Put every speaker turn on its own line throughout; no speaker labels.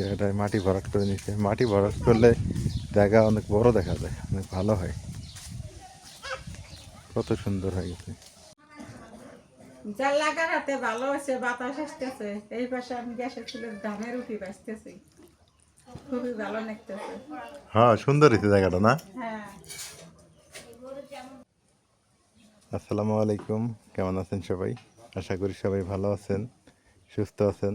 জায়গাটায় মাটি ভরাট করে নিচ্ছে মাটি ভরাট করলে জায়গা অনেক বড় দেখা যায় অনেক ভালো হয়। কত সুন্দর হয়ে গেছে।
জাল লাগার ভালো হয়েছে বাতাস আসতেছে। এই পাশে আমি গ্যাসের চুলের ধানের উঠি বাঁচতেছি খুবই ভালো লাগতেছে।
হ্যাঁ সুন্দর হয়েছে জায়গাটা না?
হ্যাঁ।
আসসালামু আলাইকুম। কেমন আছেন সবাই? আশা করি সবাই ভালো আছেন সুস্থ আছেন।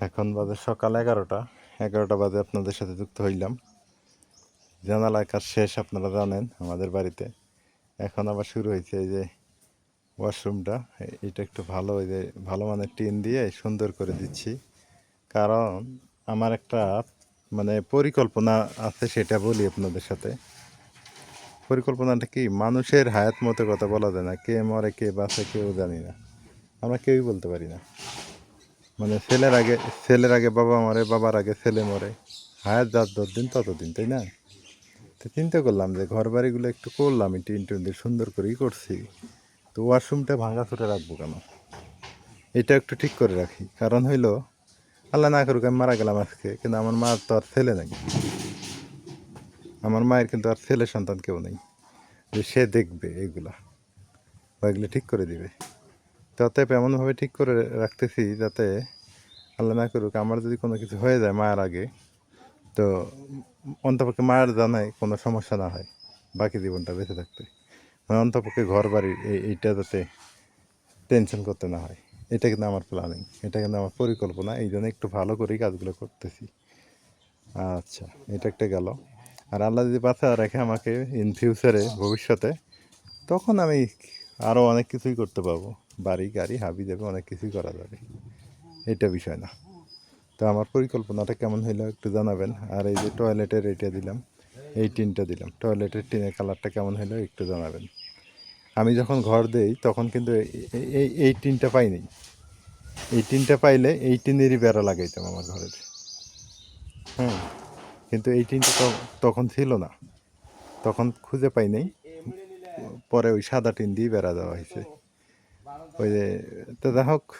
এখন বাজে সকাল এগারোটা। এগারোটা বাজে আপনাদের সাথে যুক্ত হইলাম। জানালা কাজ শেষ, আপনারা জানেন, আমাদের বাড়িতে। এখন আবার শুরু হয়েছে এই যে ওয়াশরুমটা। এটা একটু ভালো ওই যে ভালো মানের টিন দিয়ে সুন্দর করে দিচ্ছি। কারণ আমার একটা মানে পরিকল্পনা আছে, সেটা বলি আপনাদের সাথে। পরিকল্পনাটা কি? মানুষের হায়াত মতো কথা বলা যায় না। কে মরে, কে বাঁচে, কেউ জানি না। আমরা কেউই বলতে পারি না। মানে ছেলের আগে ছেলের আগে বাবা মরে, বাবার আগে ছেলে মরে। হায়াত যার যতদিন, ততদিন, তাই না? তো চিন্তা করলাম যে ঘর বাড়িগুলো একটু করলাম টিন টিন দিয়ে সুন্দর করেই করছি। তো ওয়াশরুমটা ভাঙা ছুটে রাখব কেন? এটা একটু ঠিক করে রাখি। কারণ হইল, আল্লাহ না করুক, আমি মারা গেলাম আজকে, কিন্তু আমার মার তো আর ছেলে নাই। আমার মায়ের কিন্তু আর ছেলে সন্তান কেউ নেই। যে সে দেখবে এগুলা। বা এগুলো ঠিক করে দিবে। তো অতএব এমনভাবে ঠিক করে রাখতেছি যাতে আল্লাহ না করুক, আমার যদি কোনো কিছু হয়ে যায় মায়ের আগে, তো অন্তপক্ষে মায়ের জানায় কোনো সমস্যা না হয়, বাকি জীবনটা বেঁচে থাকতে। মানে অন্তপক্ষে ঘর এই এইটা যাতে টেনশন করতে না হয়। এটা কিন্তু আমার প্ল্যানিং এটা কিন্তু আমার পরিকল্পনা, এই জন্য একটু ভালো করেই কাজগুলো করতেছি। আচ্ছা এটা একটা গেল। আর আল্লাহ যদি বাঁচা রাখে আমাকে ইন ফিউচারে ভবিষ্যতে, তখন আমি আরও অনেক কিছুই করতে পারব। বাড়ি, গাড়ি, হাবি যাবে অনেক কিছুই করা যাবে। এটা বিষয় না। তো আমার পরিকল্পনাটা কেমন হইল একটু জানাবেন। আর এই যে টয়লেটের এটা দিলাম, এই টিনটা দিলাম টয়লেটের টিনের কালারটা কেমন হইল একটু জানাবেন। আমি যখন ঘর দেই, তখন কিন্তু এই- এই- টিনটা পাইনি। এই টিনটা পাইলে এই টিনেরই বেড়া লাগাইতাম আমার ঘরের। হ্যাঁ কিন্তু এই টিনটা তখন ছিল না। তখন খুঁজে পাই নাই পরে ওই সাদা টিন দিয়ে বেড়া দেওয়া হয়েছে। ওই যে, তো যাই হোক,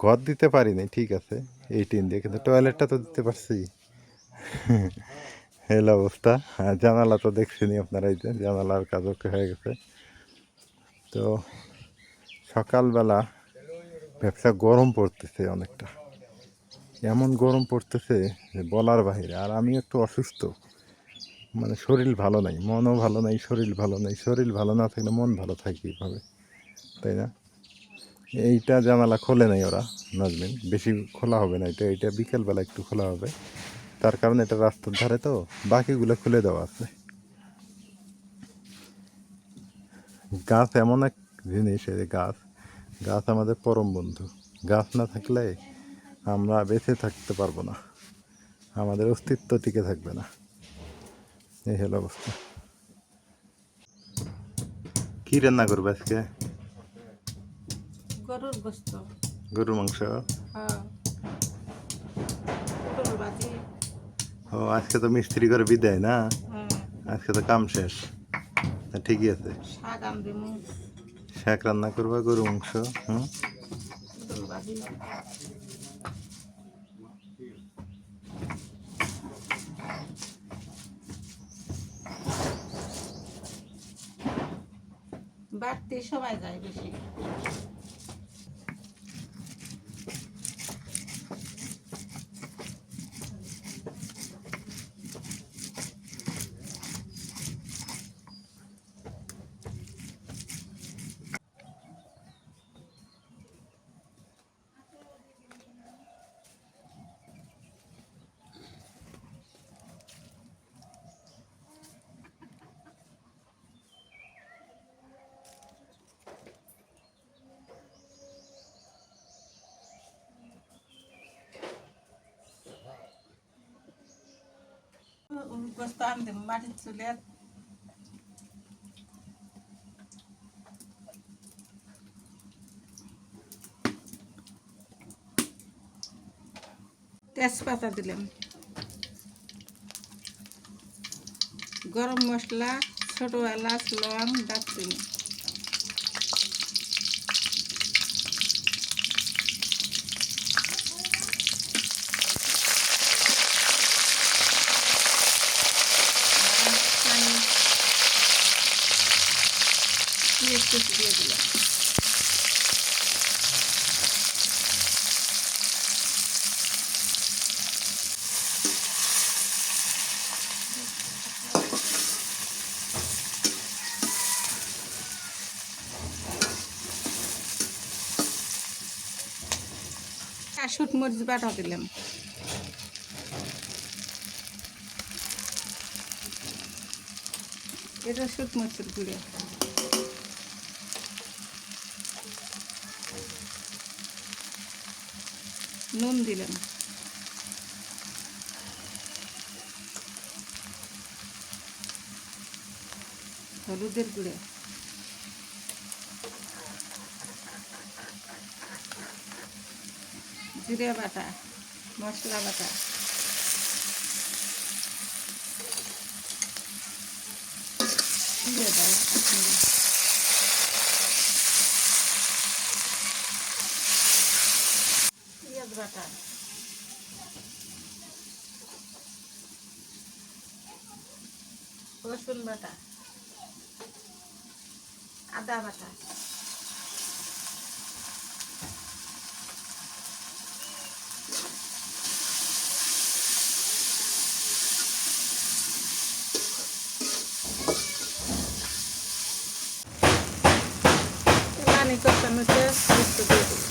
ঘর দিতে পারিনি, ঠিক আছে, এই টিন দিয়ে, কিন্তু টয়লেটটা তো দিতে পারছি। এই অবস্থা। আর জানালা তো দেখছেনি আপনারা, এই যে জানালার কাজও হয়ে গেছে। তো সকালবেলা ব্যবসা গরম পড়তেছে অনেকটা। এমন গরম পড়তেছে যে বলার বাহিরে, আর আমি একটু অসুস্থ। মানে শরীর ভালো নাই, মনও ভালো নাই, শরীর ভালো নাই, শরীর ভালো না থাকলে মন ভালো থাকে কীভাবে? তাই না? এইটা জানালা খোলে নাই ওরা, নাজমিন। বেশি খোলা হবে না এটা এটা বিকেলবেলা একটু খোলা হবে। তার কারণে এটা রাস্তার ধারে তো, বাকিগুলো খুলে দেওয়া আছে। গাছ এমন এক জিনিস, এই গাছ গাছ আমাদের পরম বন্ধু। গাছ না থাকলে আমরা বেঁচে থাকতে পারব না। আমাদের অস্তিত্ব টিকে থাকবে না। এই হলো অবস্থা। কী রান্না করবে আজকে?
গরুর গোস্ত।
গরুর মাংস?
হ্যাঁ।
ও আজকে তো মিস্ত্রি করে বিদায় না?
হ্যাঁ।
আজকে তো কাম শেষ। তা ঠিকই আছে।
শাক
রান্না করবা গরু মাংস হুম?
বাড়তি সময় যায় বেশি। গোস্ত আনদিম মাটির চুলে তেজপাতা দিলাম গরম মশলা ছোট এলাচ লং দারচিনি। শুট মরিচ বাটা দিলাম। এটা শুট মরিচের গুঁড়ো। নুন দিলাম। হলুদের গুঁড়ো। জিরে বাটা মশলা বাটা। দিয়ে বাটা। রসুন বাটা। আদা বাটা পানি কষানোতে গুরুত্ব দিয়ে দিই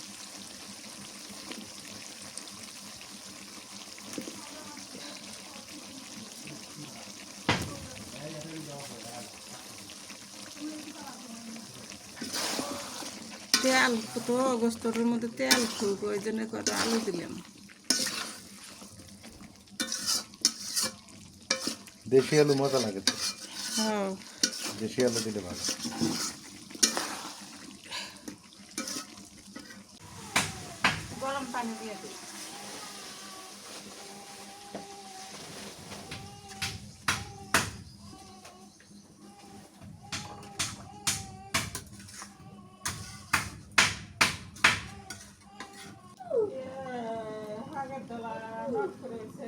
তেল তো গোস্তরের মধ্যে তেল খুব ওই জন্য কত আলু দিলাম।
দেশি আলু মজা লাগে তো।
হ্যাঁ।
দেশি আলু দিলে ভালো।
গরম পানি দিয়ে দিই আগের দলা নখ করেছে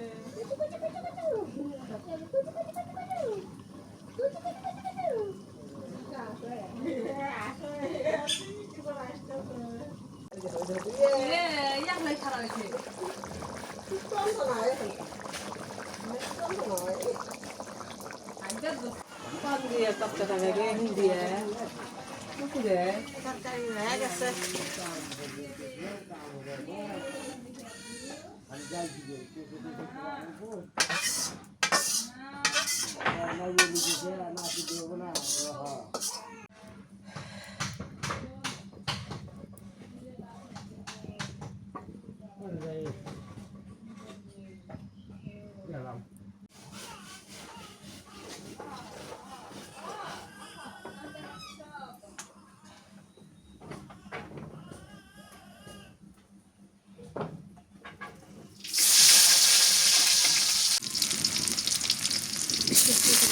তরকারি হয়ে গেছে কাঁচামরিচ です。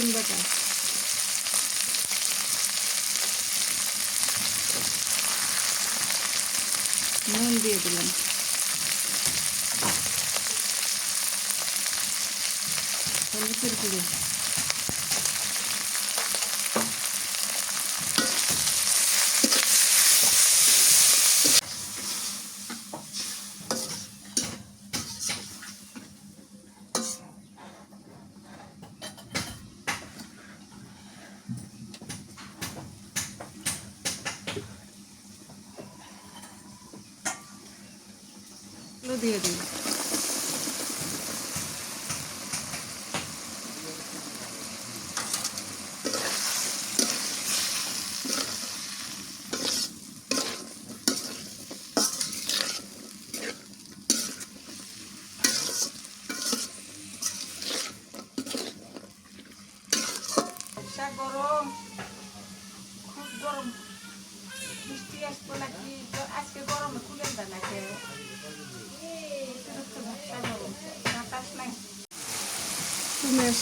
রসুন বাটা। নুন দিয়ে দিলাম। হলুদের গুঁড়ো।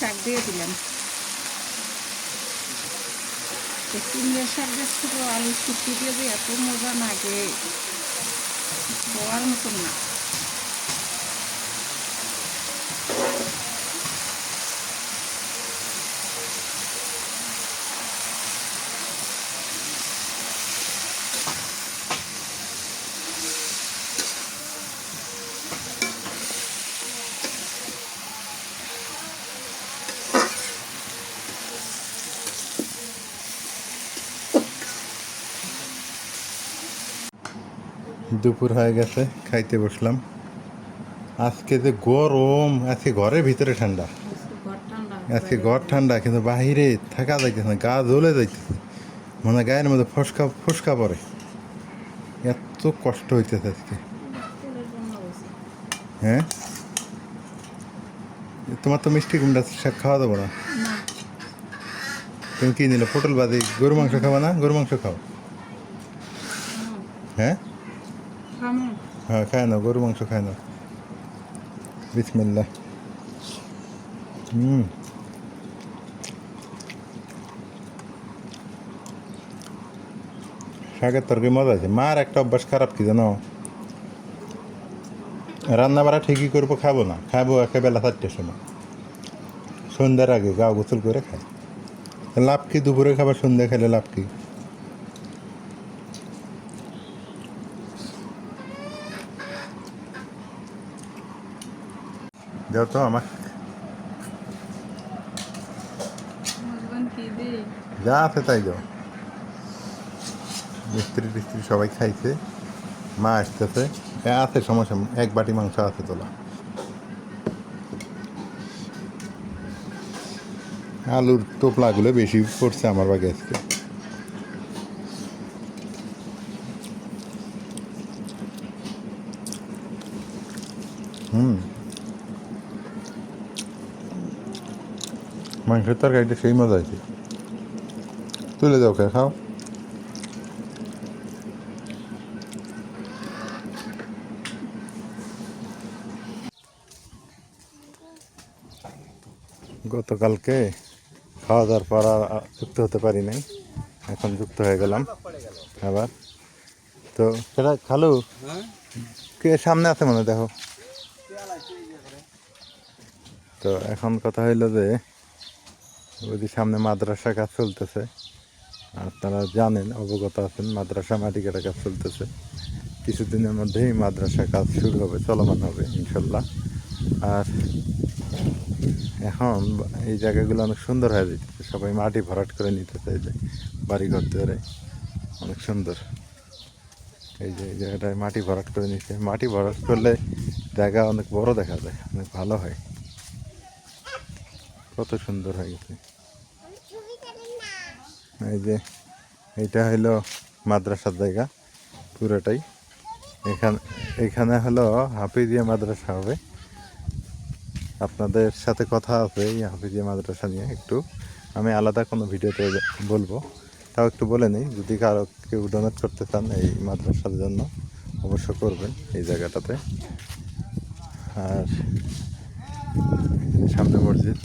শাক দিয়ে দিলাম। তো কুমড়ের শাক দেখছিল আলু শুকিয়ে দিয়ে এত মজা লাগে। হওয়ার মতন না।
দুপুর হয়ে গেছে, খাইতে বসলাম। আজকে যে গরম, আজকে ঘরের ভিতরে ঠান্ডা। আজকে ঘর ঠান্ডা, কিন্তু বাহিরে থাকা যাইতেছে না, গা জ্বলে যাইতেছে। মানে গায়ের মধ্যে ফসকা ফসকা পড়ে। এত কষ্ট হইতেছে আজকে। হ্যাঁ? তোমার তো মিষ্টি কুমড়া শাক খাওয়া দেবো না? তুমি কি নিলে? পটল বাদে গরু মাংস খাবা না? গরু মাংস খাও। হ্যাঁ? হ্যাঁ খায় না গরু মাংস খায় না বিসমিল্লা হুম শাকের তরকারি মজা আছে। মার একটা অভ্যাস খারাপ কি জানো? রান্না বাড়া ঠিকই করব, খাব না। খাব একে বেলা চারটের সময়। সন্ধ্যার আগে গা গোসল করে খাই লাভ কি? দুপুরে খাবার সন্ধ্যা খেলে লাভ কি? যাও তো আমার যা আছে তাই যাও মিস্ত্রি টিস্ত্রি সবাই খাইছে মা আসতেছে আছে সমস্যা এক বাটি মাংস আছে তোলা আলুর টোপলাগুলো বেশি পড়ছে আমার বাগে আজকে মাংসের তরকারিটা সেই মজা আছে তুলে দাও কে খাও। গতকালকে খাওয়া দাওয়ার পর আর যুক্ত হতে পারি নাই। এখন যুক্ত হয়ে গেলাম আবার। তো সেটা খালু? কে সামনে আছে মনে দেখো। তো এখন কথা হইল যে ওই সামনে মাদ্রাসা কাজ চলতেছে। আপনারা জানেন, অবগত আছেন, মাদ্রাসা মাটি কাটা কাজ চলতেছে। কিছুদিনের মধ্যেই মাদ্রাসা কাজ শুরু হবে, চলমান হবে, ইনশাল্লাহ। আর এখন এই জায়গাগুলো অনেক সুন্দর হয়ে যেতেছে। সবাই মাটি ভরাট করে নিতে চাইছে বাড়ি ঘর ধরে অনেক সুন্দর। এই যে এই জায়গাটায় মাটি ভরাট করে নিচ্ছে। মাটি ভরাট করলে জায়গা অনেক বড় দেখা যায়, অনেক ভালো হয়। কত সুন্দর হয়ে গেছে। এই যে এইটা হলো মাদ্রাসার জায়গা পুরোটাই। এখানে এখানে হলো হাফিজিয়া মাদ্রাসা হবে। আপনাদের সাথে কথা আছে এই হাফিজিয়া মাদ্রাসা নিয়ে একটু। আমি আলাদা কোনো ভিডিওতে বলব। তাও একটু বলে নিই যদি কারও কেউ ডোনেট করতে চান এই মাদ্রাসার জন্য অবশ্য করবেন এই জায়গাটাতে। আর সামনে মসজিদ।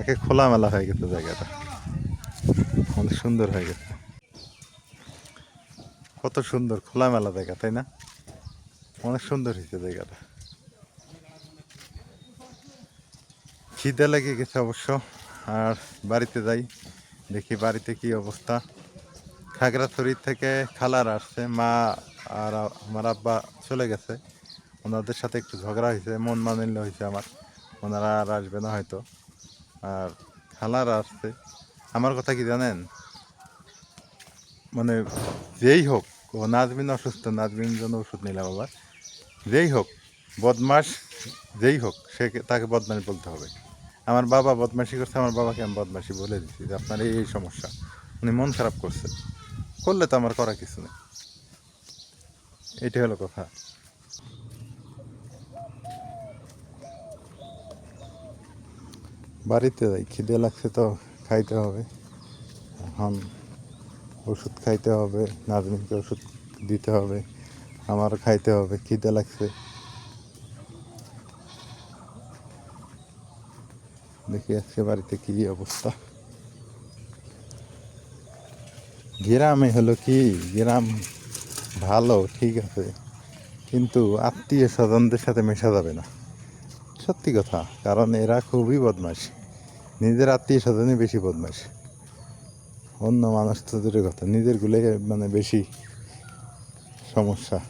একে খোলামেলা হয়ে গেছে জায়গাটা। অনেক সুন্দর হয়ে গেছে। কত সুন্দর, খোলামেলা জায়গা, তাই না? অনেক সুন্দর হয়েছে জায়গাটা। খিদে লেগে গেছে অবশ্য, আর বাড়িতে যাই, দেখি বাড়িতে কি অবস্থা। খাগড়াছড়ি থেকে খালার আসছে, মা আর আমার আব্বা চলে গেছে। ওনাদের সাথে একটু ঝগড়া হয়েছে, মন মানিল্য হয়েছে আমার। ওনারা আর আসবে না হয়তো। আর খালার আসছে। আমার কথা কি জানেন? মানে যেই হোক, ও নাজমিন অসুস্থ, নাজমিন জন্য ওষুধ নিলাম আবার যেই হোক, বদমাস যেই হোক, সে তাকে বদমাস বলতে হবে। আমার বাবা বদমাসি করছে, আমার বাবাকে আমি বদমাসি বলে দিচ্ছি যে আপনার এই এই সমস্যা। উনি মন খারাপ করছে। করলে তো আমার করা কিছু নেই। এটাই হলো কথা। বাড়িতে যাই, খিদে লাগছে তো খাইতে হবে। এখন ওষুধ খাইতে হবে নাজমিনকে ওষুধ দিতে হবে, আমারও খাইতে হবে, খিদে লাগছে। দেখি আজকে বাড়িতে কি অবস্থা। গ্রামে হলো কি, গ্রাম ভালো, ঠিক আছে, কিন্তু আত্মীয় স্বজনদের সাথে মেশা যাবে না। সত্যি কথা, কারণ এরা খুবই বদমাস নিজের আত্মীয় স্বজনই বেশি বদমাস অন্য মানুষ তো দূরের কথা। নিজেরগুলো মানে বেশি সমস্যা।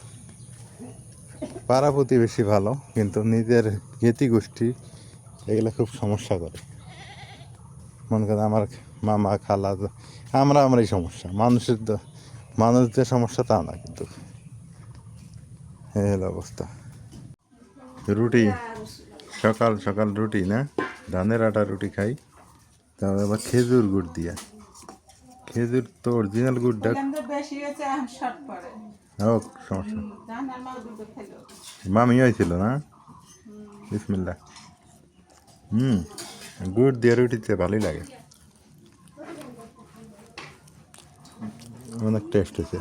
পাড়া প্রতিবেশী ভালো, কিন্তু নিজের জ্ঞাতি গোষ্ঠী এগুলো খুব সমস্যা করে। মনে করেন আমার মামা, খালা, আমরা আমরাই সমস্যা। মানুষের তো মানুষদের সমস্যা তা না কিন্তু। এই অবস্থা। রুটি। সকাল সকাল রুটি না? ধানের আটা রুটি খাই তারপর আবার খেজুর গুড় দিয়া। খেজুর তো অরিজিনাল গুড়টা হোক সমস্যা মামি হয়েছিল না? বিসমিল্লা হুম গুড় দিয়ে রুটিতে ভালোই লাগে। অনেক টেস্ট হয়েছে।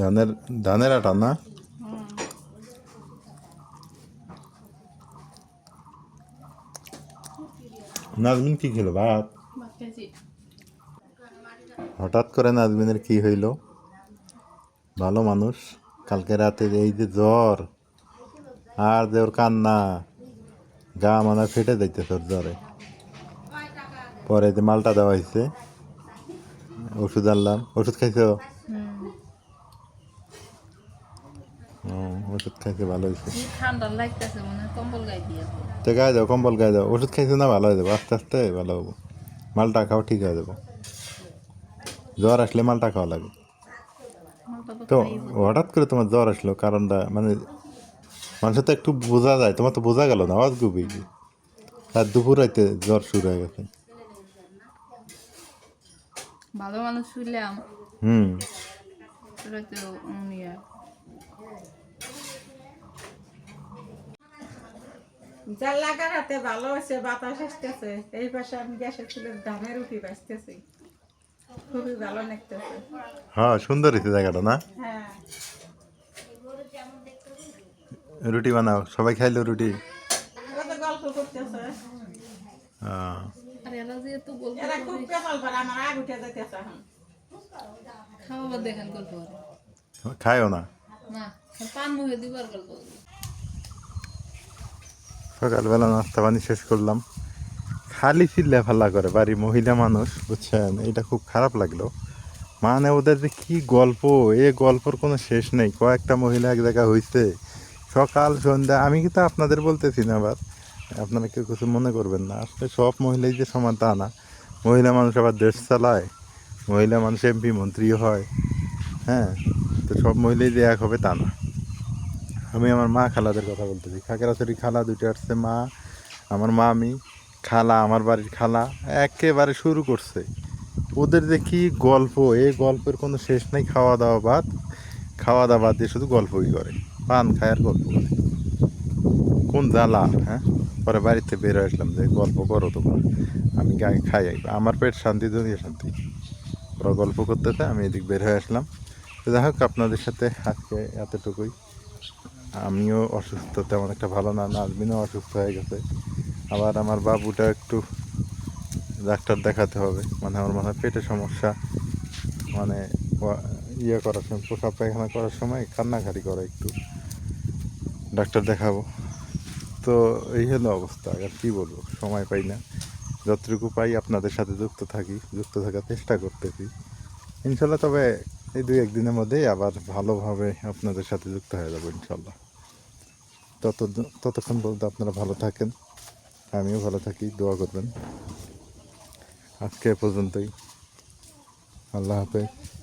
ধানের ধানের আটা না নাজমিন কি খেলো, ভাত? হঠাৎ করে নাজমিনের কি হইল? ভালো মানুষ। কালকে রাতে এই যে জ্বর, আর যে ওর কান্না, গা মানে ফেটে যাইতেছে ওর জ্বরে। পরে যে মালটা দেওয়া হয়েছে ওষুধ আনলাম। ওষুধ খাইছো ও, ওষুধ খাইছে ভালো হয়েছে
ঠান্ডা লাগতেছে মনে কম্বল গায়ে দিয়ে
তো গায়ে দাও কম্বল গায়ে দাও। ওষুধ খাইছো না ভালো হয়ে যাব আস্তে আস্তে ভালো হব। মালটা খাও ঠিক হয়ে যাব। জ্বর আসলে মালটা খাওয়া লাগে। তো হঠাৎ করে তোমার জ্বর আসলো কারণটা মানে মানুষের তো একটু বোঝা যায় তোমার তো বোঝা গেল না আওয়াজ গুবি রাত দুপুর রাইতে জ্বর শুরু হয়ে গেছে।
ভালো মানুষ শুইলাম
হুম।
ভালো হয়েছে বাতাস আসতেছে এই পাশে আমি গ্যাসের চুলের ধানের রুটি বাঁচতেছি খুবই ভালো লাগতেছে।
হ্যাঁ সুন্দর হয়েছে জায়গাটা না?
হ্যাঁ।
রুটি বানাও সবাই খাইলো রুটি?
কত গল্প করতেছে।
আহ,
আর এরা যেহেতু গল্প
এরা
করে।
খুব পেপাল পারে আমার আগ উঠে যেতেছে এখন।
খাওয়া দেখেন গল্প
খায়ও না?
না পান মুখে দিবার গল্প।
সকালবেলা নাস্তা পানি শেষ করলাম। খালি চিল্লা ফাল্লা করে বাড়ি মহিলা মানুষ, বুঝছেন? এটা খুব খারাপ লাগল। মানে ওদের যে কি গল্প, এ গল্পর কোনো শেষ নেই। কয়েকটা মহিলা এক জায়গায় হয়েছে সকাল, সন্ধ্যা, আমি কিন্তু আপনাদের বলতেছি না আবার। আপনারা কেউ কিছু মনে করবেন না। আসলে সব মহিলাই যে সমান তা না। মহিলা মানুষ আবার দেশ চালায়। মহিলা মানুষ এমপি মন্ত্রী হয়। হ্যাঁ? তো সব মহিলাই যে এক হবে তা না। আমি আমার মা খালাদের কথা বলতেছি খাগড়াছড়ি খালা দুটো আসছে মা, আমার মা আমি খালা, আমার বাড়ির খালা, একেবারে শুরু করছে। ওদের যে গল্প এই গল্পের কোনো শেষ নেই খাওয়া দাওয়া বাদ। খাওয়া দাওয়া বাদ দিয়ে শুধু গল্পই করে। পান খায় আর গল্প করে। কোন জ্বালা হ্যাঁ? পরে বাড়িতে বের আসলাম যে, গল্প করো তোমরা। আমি খাই, আমার পেট শান্তি, দুনিয়া শান্তি। ওরা গল্প করতেছে, আমি এদিক বের হয়ে আসলাম। তো যাই হোক, আপনাদের সাথে আজকে এতটুকুই। আমিও অসুস্থ, তেমন একটা ভালো না, নাজমিনও অসুস্থ হয়ে গেছে। আবার আমার বাবুটা একটু ডাক্তার দেখাতে হবে মানে আমার মনে হয় পেটে সমস্যা মানে ইয়ে করার সময়, প্রসাব পায়খানা করার সময় কান্নাকাটি করে একটু। ডাক্তার দেখাবো। তো এই হলো অবস্থা, আর কি বলব, সময় পাই না। যতটুকু পাই আপনাদের সাথে যুক্ত থাকি, যুক্ত থাকার চেষ্টা করতেছি। ইনশাল্লাহ তবে এই দুই একদিনের মধ্যেই আবার ভালোভাবে আপনাদের সাথে যুক্ত হয়ে যাব, ইনশাল্লাহ। তত ততক্ষণ বলতে আপনারা ভালো থাকেন, আমিও ভালো থাকি, দোয়া করবেন। আজকে পর্যন্তই। আল্লাহ হাফেজ।